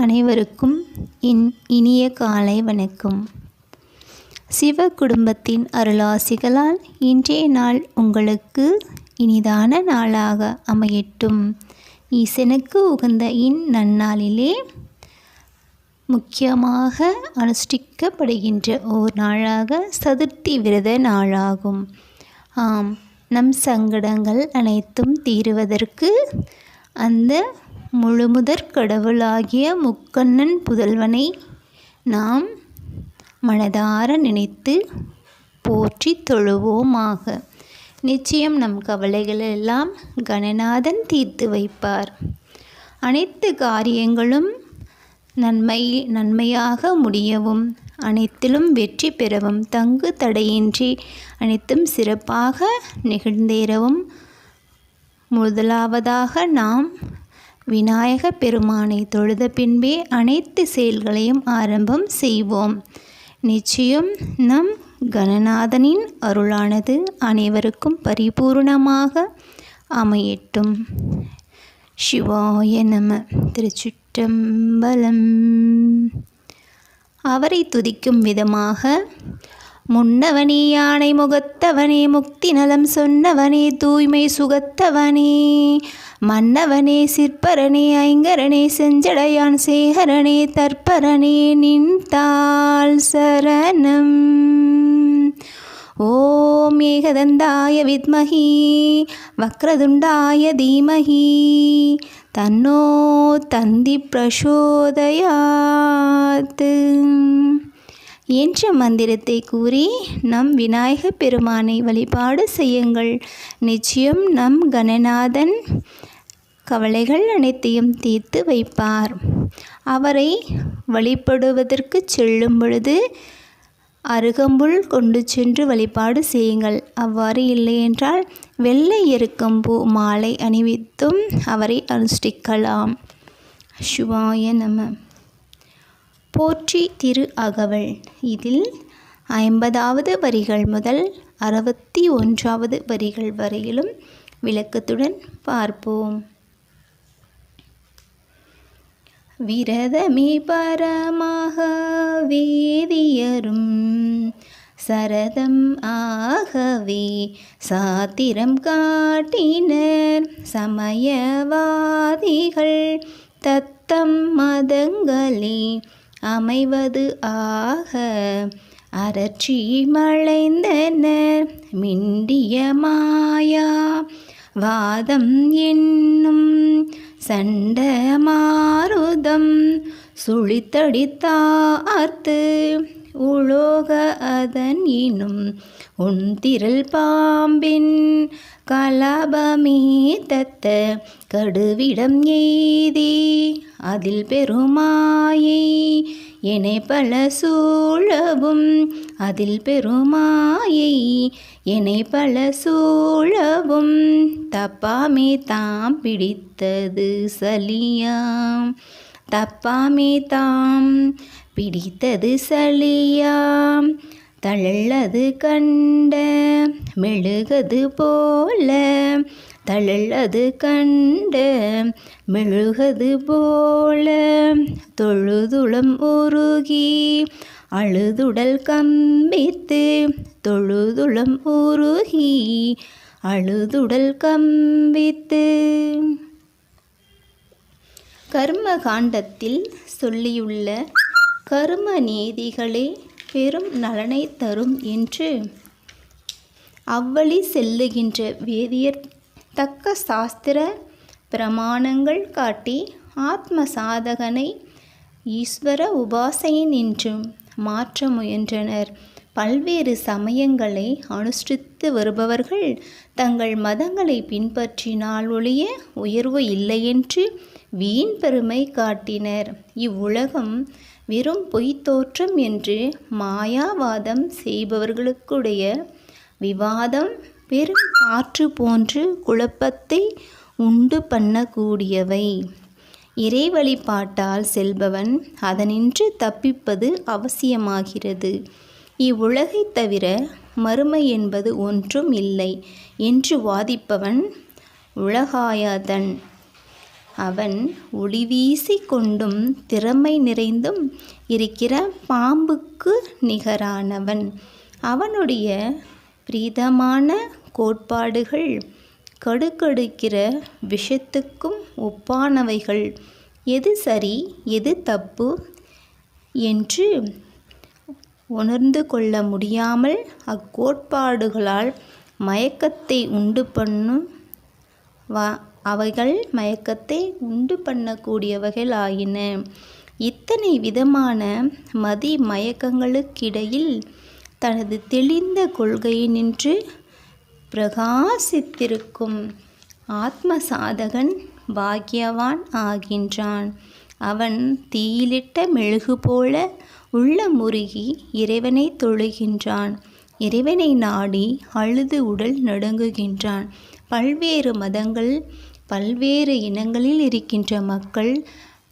அனைவருக்கும் இன் இனிய காலை வணக்கம். சிவ குடும்பத்தின் அருளாசிகளால் இன்றைய நாள் உங்களுக்கு இனிதான நாளாக அமையட்டும். ஈசனுக்கு உகந்த இன் நன்னாளிலே முக்கியமாக அனுஷ்டிக்கப்படுகின்ற ஓர் நாளாக சதுர்த்தி விரத நாளாகும். ஆம் நம் சங்கடங்கள் அனைத்தும் தீருவதற்கு அந்த முழுமுதற் கடவுளாகிய முக்கண்ணன் புதல்வனை நாம் மனதார நினைத்து போற்றி தொழுவோமாக. நிச்சயம் நம் கவலைகளெல்லாம் கணநாதன் தீர்த்து வைப்பார். அனைத்து காரியங்களும் நன்மை நன்மையாக முடியவும் அனைத்திலும் வெற்றி பெறவும் தங்கு தடையின்றி அனைத்தும் சிறப்பாக நிகழ்ந்தேறவும் முதலாவதாக நாம் விநாயக பெருமானை தொழுத பின்பே அனைத்து செயல்களையும் ஆரம்பம் செய்வோம். நிச்சயம் நம் கணநாதனின் அருளானது அனைவருக்கும் பரிபூர்ணமாக அமையட்டும். சிவாய நம. திருச்சிற்றம்பலம். அவரை துதிக்கும் விதமாக முன்னவனே யானை முகத்தவனே முக்தி நலம் சொன்னவனே தூய்மை சுகத்தவனே. மன்னவனே சிற்பரனே ஐங்கரனே செஞ்சடையான் சேகரனே தற்பரனே நின்றாள் சரணம். ஓம் ஏகதந்தாய வித்மகி வக்ரதுண்டாய தீமகி தன்னோ தந்தி பிரசோதயாத். என்ற மந்திரத்தை கூறி நம் விநாயக பெருமானை வழிபாடு செய்யுங்கள். நிச்சயம் நம் கணநாதன் கவலைகள் அனைத்தையும் தீர்த்து வைப்பார். அவரை வழிபடுவதற்கு செல்லும் பொழுது அருகம்புல் கொண்டு சென்று வழிபாடு செய்யுங்கள். அவ்வாறு இல்லையென்றால் வெள்ளை எருக்கம்பூ மாலை அணிவித்தும் அவரை அனுஷ்டிக்கலாம். சிவாய நம. போற்றி திரு அகவல். இதில் ஐம்பதாவது வரிகள் முதல் அறுபத்தி ஒன்றாவது வரிகள் வரையிலும் விளக்கத்துடன் பார்ப்போம். விரதமே பரமாக வேதியரும் சரதம் ஆகவே சாத்திரம் காட்டினர் சமயவாதிகள் தத்தம் மதங்களே அமைவது ஆக. அரற்றி மலைந்தனர் மிண்டிய மாயா. வாதம் என்னும் சண்ட மாருதம் சுழித்தடித்தார்த்து உலோக அதன் இனும் உன் திரள் பாம்பின் கலாபமே தத்த கடுவிடம் எய்தி அதில் பெருமாயை என பல சூழவும் அதில் பெருமாயை என பல சூழவும் தப்பாமே தாம் பிடித்தது சலியாம் தப்பாமே தாம் பிடித்தது சளியாம் தழல்லது கண்ட மெழுகது போல தழல்லது கண்ட மெழுகது போல தொழுதுளம் உருகி அழுதுடல் கம்பித்து தொழுதுளம் உருகி அழுதுடல் கம்பித்து. கர்ம காண்டத்தில் சொல்லியுள்ள கரும நீதிகளே பெரும் நலனை தரும் என்று அவ்வழி செல்லுகின்ற வேதியர் தக்க சாஸ்திர பிரமாணங்கள் காட்டி ஆத்ம சாதகனை ஈஸ்வர உபாசையின் என்றும் மாற்ற முயன்றனர். பல்வேறு சமயங்களை அனுஷ்டித்து வருபவர்கள் தங்கள் மதங்களை பின்பற்றினால் ஒழிய உயர்வு இல்லையென்று வீண் பெருமை காட்டினர். இவ்வுலகம் வெறும் பொய்த்தோற்றம் என்று மாயாவாதம் செய்பவர்களுக்குடைய விவாதம் பெரும் காற்று போன்று குழப்பத்தை உண்டு பண்ணக்கூடியவை. இறை வழிபாட்டால் செல்பவன் அதனின்று தப்பிப்பது அவசியமாகிறது. இவ்வுலகை தவிர மறுமை என்பது ஒன்றும் இல்லை என்று வாதிப்பவன் உலகாயாதன். அவன் ஒளிவீசி கொண்டும் திறமை நிறைந்தும் இருக்கிற பாம்புக்கு நிகரானவன். அவனுடைய பிரீதமான கோட்பாடுகள் கடுக்கடுக்கிற விஷத்துக்கும் ஒப்பானவைகள். எது சரி எது தப்பு என்று உணர்ந்து கொள்ள முடியாமல் அக்கோட்பாடுகளால் மயக்கத்தை உண்டு பண்ணும் வா அவைகள் மயக்கத்தை உண்டு பண்ணக்கூடியவைகள் ஆயின இத்தனை விதமான மதி மயக்கங்களுக்கிடையில் தனது தெளிந்த கொள்கையினின்று பிரகாசித்திருக்கும் ஆத்ம சாதகன் பாக்கியவான் ஆகின்றான். அவன் தீயிலிட்ட மெழுகு போல உள்ள முருகி இறைவனை தொழுகின்றான். இறைவனை நாடி அழுது உடல் நடுங்குகின்றான். பல்வேறு மதங்கள் பல்வேறு இனங்களில் இருக்கின்ற மக்கள்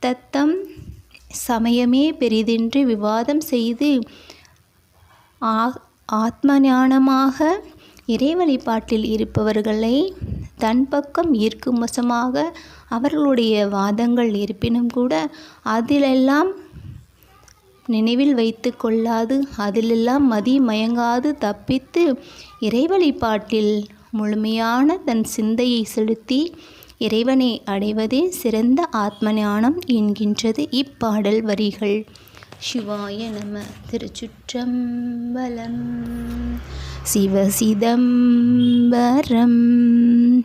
தத்தம் சமயமே பெரிதென்று விவாதம் செய்து ஆ ஆத்ம ஞானமாக இறை வழிபாட்டில் இருப்பவர்களை தன் பக்கம் ஈர்க்கும் வசமாக அவர்களுடைய வாதங்கள் இருப்பினும் கூட அதிலெல்லாம் நினைவில் வைத்து கொள்ளாது அதிலெல்லாம் மதி மயங்காது தப்பித்து இறை வழிபாட்டில் முழுமையான தன் சிந்தையை செலுத்தி இறைவனை அடைவதே சிறந்த ஆத்ம ஞானம் என்கின்றது இப்பாடல் வரிகள். சிவாய நம திருச்சுற்றம்பலம். சிவசிதம்பரம்.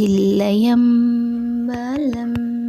தில்லையம்பலம்.